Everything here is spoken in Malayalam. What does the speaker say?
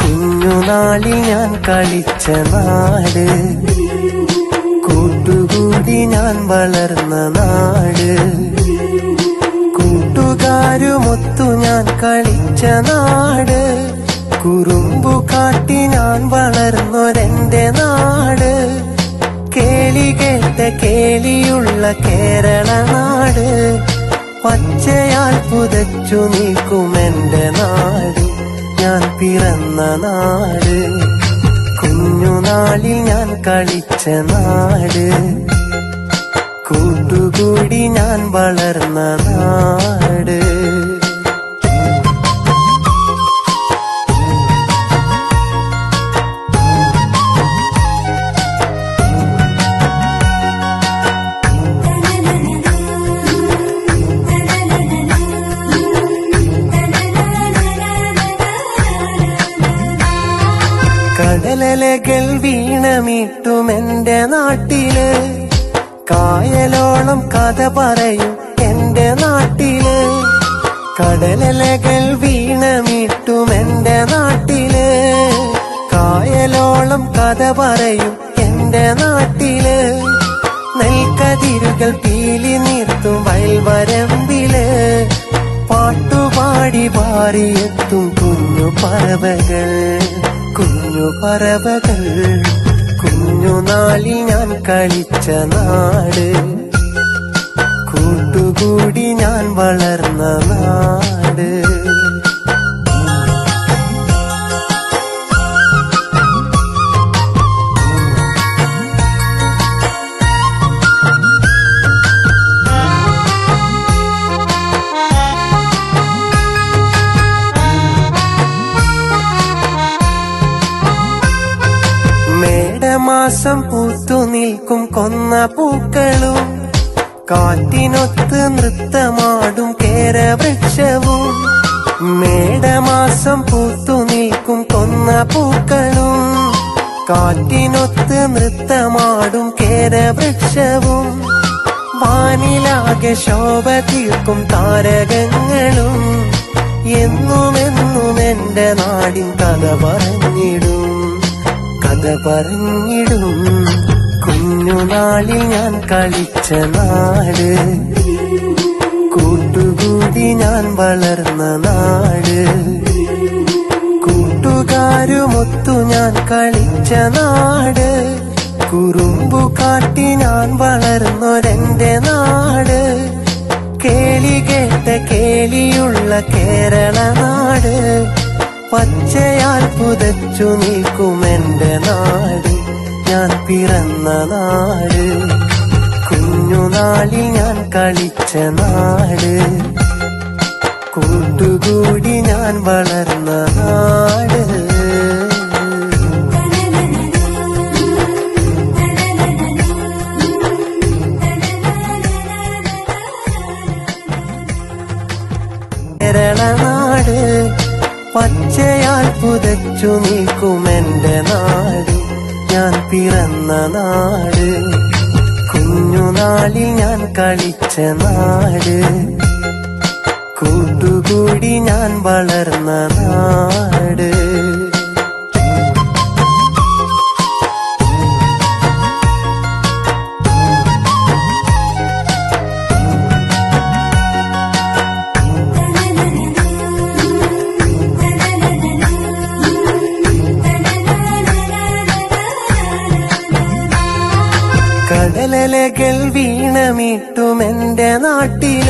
കുഞ്ഞുനാളിൽ ഞാൻ കളിച്ച നാട് കൂട്ടുകൂടി ഞാൻ വളർന്ന നാട്. കൂട്ടുകാരുമൊത്തു ഞാൻ കളിച്ച നാട്. കുറുമ്പു കാട്ടി ഞാൻ വളർന്നൊരെന്റെ നാട്. കേളി കേട്ട കേളിയുള്ള കേരള നാട്. പച്ചയാൽ പുതച്ചു നീക്കുമെന്റെ നാട്. ഞാൻ പിറന്ന നാട്. കുഞ്ഞുനാളിൽ ഞാൻ കളിച്ച നാട്. കൂട്ടുകൂടി ഞാൻ വളർന്ന നാട്. കടലലകൾ വീണമിട്ടുമെന്റെ നാട്ടിൽ. കായലോളം കഥ പറയും എന്റെ നാട്ടിൽ. കടലലകൾ വീണമിട്ടുമെന്റെ നാട്ടിൽ. കായലോളം കഥ പറയും എന്റെ നാട്ടിൽ. നെൽക്കതിരുകൾ പീലി നിർത്തും വയൽവരമ്പിൽ. പാട്ടുപാടി പാറിയെത്തും കുഞ്ഞു പറവകൾ. കുഞ്ഞു പറവകൾ കുഞ്ഞുനാളിൽ ഞാൻ കളിച്ച നാട്. കൂട്ടുകൂടി ഞാൻ വളർന്ന നാട്. മേടമാസം പൂത്തു നിൽക്കും കൊന്ന പൂക്കളും. കാറ്റിനൊത്ത് നൃത്തമാടും കേരവൃക്ഷവും. മേടമാസം പൂത്തു നിൽക്കും കൊന്ന പൂക്കളും. കാറ്റിനൊത്ത് നൃത്തമാടും കേരവൃക്ഷവും. വാനിലാകെ ശോഭ തീർക്കും താരകങ്ങളും. എന്നുമെന്നും എന്റെ നാടിൻ കഥ പറഞ്ഞിടും. കഥ പറഞ്ഞിടും. കുഞ്ഞുനാളിൽ ഞാൻ കളിച്ച നാട്. കൂട്ടുകൂടി ഞാൻ വളർന്ന നാട്. കൂട്ടുകാരുമൊത്തു ഞാൻ കളിച്ച നാട്. കുറുമ്പു കാട്ടി ഞാൻ വളർന്നൊരെന്റെ നാട്. കേളി കേട്ട കേളിയുള്ള കേരള നാട് പച്ചയാൽ പുതച്ചു നിൽക്കുമെന്റെ നാട്. കുഞ്ഞുനാളിൽ ഞാൻ കളിച്ച നാട്. കൂട്ടുകൂടി ഞാൻ വളർന്ന നാട്. കേരളനാട് പച്ചയാൽ പുതച്ചു നിൽക്കുമെന്റെ നാട്. ഞാൻ പിറന്ന നാട്. കുഞ്ഞുനാളിൽ ഞാൻ കളിച്ച നാട്. കൂട്ടുകൂടി ഞാൻ വളർന്ന നാട്. കടലലകൾ വീണമിട്ടുമെന്റെ നാട്ടിൽ